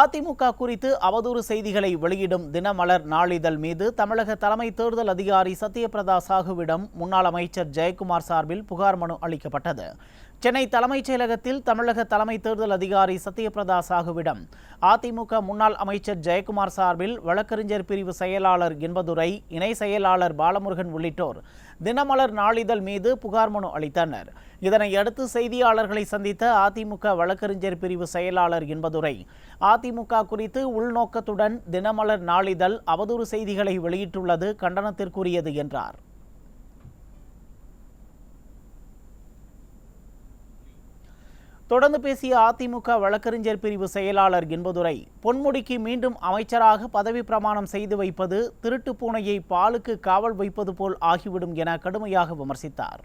அதிமுக குறித்து அவதூறு செய்திகளை வெளியிடும் தினமலர் நாளிதழ் மீது தமிழக தலைமை தேர்தல் அதிகாரி சத்யபிரதா சாகுவிடம் முன்னாள் அமைச்சர் ஜெயக்குமார் சார்பில் புகார் மனு அளிக்கப்பட்டது. சென்னை தலைமைச் செயலகத்தில் தமிழக தலைமை தேர்தல் அதிகாரி சத்யபிரதா சாகுவிடம் அதிமுக முன்னாள் அமைச்சர் ஜெயக்குமார் சார்பில் வழக்கறிஞர் பிரிவு செயலாளர் என்பதுரை இணை செயலாளர் பாலமுருகன் உள்ளிட்டோர் தினமலர் நாளிதழ் மீது புகார் மனு அளித்தனர். இதனையடுத்து செய்தியாளர்களை சந்தித்த அதிமுக வழக்கறிஞர் பிரிவு செயலாளர் என்பதுரை. அதிமுக குறித்து உள்நோக்கத்துடன் தினமலர் நாளிதழ் அவதூறு செய்திகளை வெளியிட்டுள்ளது கண்டனத்திற்குரியது என்றார். தொடர்ந்து பேசிய அதிமுக வழக்கறிஞர் பிரிவு செயலாளர் என்பதுரை பொன்முடிக்கு மீண்டும் அமைச்சராக பதவி பிரமாணம் செய்து வைப்பது திருட்டு பூனையை பாலுக்கு காவல் வைப்பது போல் ஆகிவிடும் என கடுமையாக விமர்சித்தார்.